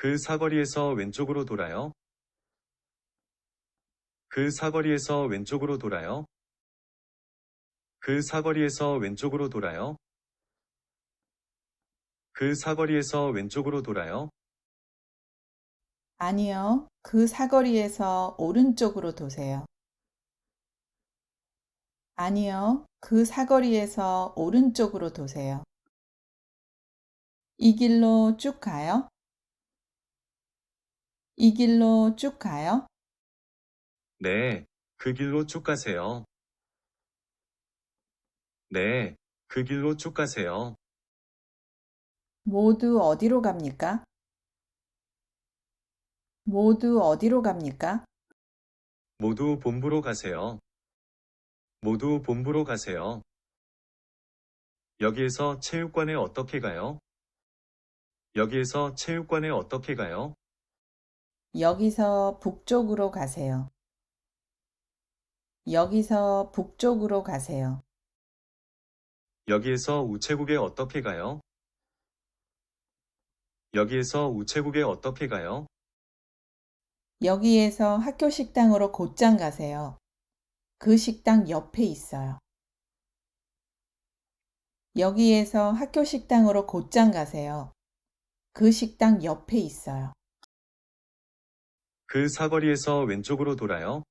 그 사거리에서 왼쪽으로 돌아요. 그 사거리에서 왼쪽으로 돌아요. 그 사거리에서 왼쪽으로 돌아요. 그 사거리에서 왼쪽으로 돌아요. 아니요. 그 사거리에서 오른쪽으로 도세요. 아니요. 그 사거리에서 오른쪽으로 도세요. 이 길로 쭉 가요? 이 길로 쭉 가요? 네, 그 길로 쭉 가세요. 네, 그 길로 쭉 가세요. 모두 어디로 갑니까? 모두 어디로 갑니까? 모두 본부로 가세요. 모두 본부로 가세요. 여기에서 체육관에 어떻게 가요? 여기에서 체육관에 어떻게 가요? 여기서 북쪽으로 가세요. 여기서 북쪽으로 가세요. 여기에서 우체국에 어떻게 가요? 여기에서 우체국에 어떻게 가요? 여기에서 학교 식당으로 곧장 가세요. 그 식당 옆에 있어요. 여기에서 학교 식당으로 곧장 가세요. 그 식당 옆에 있어요. 그 사거리에서 왼쪽으로 돌아요.